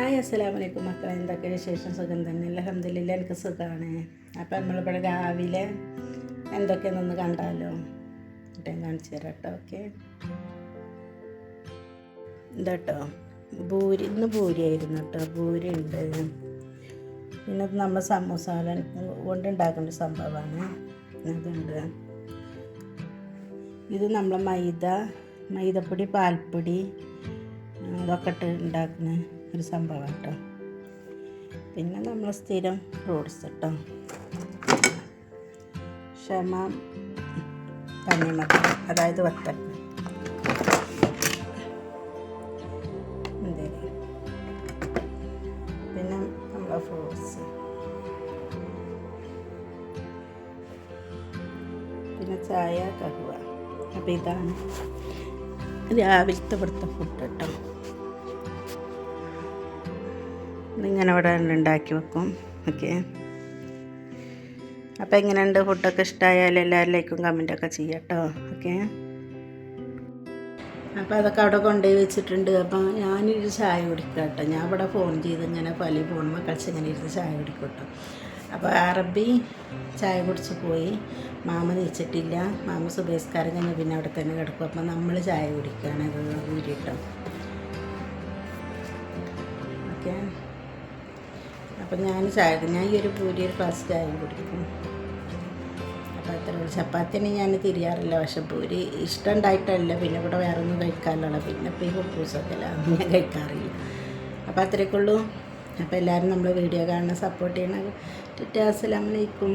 Hi അസ്സലാമു അലൈക്കും മക്കളെ. എന്തൊക്കെ വിശേഷം? സുഖം തന്നെ. അലഹമില്ല എനിക്ക് സുഖമാണ് അപ്പം നമ്മളിവിടെ രാവിലെ എന്തൊക്കെയാണെന്നൊന്ന് കണ്ടാലോ? ഇട്ടേ കാണിച്ചു തരാം കേട്ടോ ഓക്കെ? ഇതാട്ടോ ഭൂരി ഇന്ന് ഭൂരി ആയിരുന്നു കേട്ടോ. ഭൂരി ഉണ്ട്. പിന്നെ നമ്മൾ സമൂസ കൊണ്ടുണ്ടാക്കുന്ന സംഭവമാണ്. അതുണ്ട്. ഇത് നമ്മൾ മൈദ മൈദപ്പൊടി പാൽപ്പൊടി ഇതൊക്കെ ഇട്ട് ഉണ്ടാക്കുന്ന. ഒരു സംഭവം കേട്ടോ. പിന്നെ നമ്മൾ സ്ഥിരം ഫ്രൂട്ട്സ് കേട്ടോ ക്ഷമ തണ്ണിമത്തൻ അതായത് എന്തേ പിന്നെ നമ്മളെ ഫ്രൂട്ട്സ് പിന്നെ ചായ കഹുവ അപ്പോൾ ഇതാണ് രാവിലത്തെ ഇവിടുത്തെ ഫുഡ് കേട്ടോ ഇതിങ്ങനെ ഇവിടെ ഉണ്ടാക്കി വെക്കും. ഓക്കെ. അപ്പോൾ എങ്ങനെയുണ്ട് ഫുഡൊക്കെ ഇഷ്ടമായാൽ എല്ലാവരിലേക്കും കമന്റൊക്കെ ചെയ്യട്ടോ ഓക്കെ. അപ്പോൾ അതൊക്കെ അവിടെ കൊണ്ടുപോയി വെച്ചിട്ടുണ്ട്. അപ്പം ഞാനൊരു ചായ കുടിക്കാം കേട്ടോ. ഞാൻ ഇവിടെ ഫോൺ ചെയ്ത് ഇങ്ങനെ പലി ഫോണുമ്പോൾ കളിച്ച് ഇങ്ങനെ ഇരുന്ന് ചായ കുടിക്കും കേട്ടോ. അപ്പോൾ അറബി ചായ കുടിച്ച് പോയി. മാമ നീച്ചിട്ടില്ല. മാമ സുബേസ്കാരം കഴിഞ്ഞ് പിന്നെ അവിടെ തന്നെ കിടക്കും. അപ്പം നമ്മൾ ചായ കുടിക്കുകയാണ്. അത് കൂടിയിട്ടോ ഓക്കെ. അപ്പം ഞാൻ ചായ ഞാൻ ഈ ഒരു പൂരി ഒരു ഗ്ലാസ് ചായ കുടിക്കും. അപ്പോൾ അത്ര ചപ്പാത്തി ചപ്പാത്തിന് ഞാൻ തിരിയാറില്ല. പക്ഷെ പൂരി ഇഷ്ടം ഉണ്ടായിട്ടല്ല പിന്നെ ഇവിടെ വേറെ ഒന്നും കഴിക്കാറില്ല പിന്നെ ഇപ്പോൾ ഈ കുപ്പൂസൊക്കെ അതൊന്നും ഞാൻ കഴിക്കാറില്ല. അപ്പോൾ അത്രയൊക്കെ ഉള്ളൂ. അപ്പോൾ എല്ലാവരും നമ്മൾ വീഡിയോ കാണുന്ന സപ്പോർട്ട് ചെയ്യണം ടാ അസ്സലാമലൈക്കും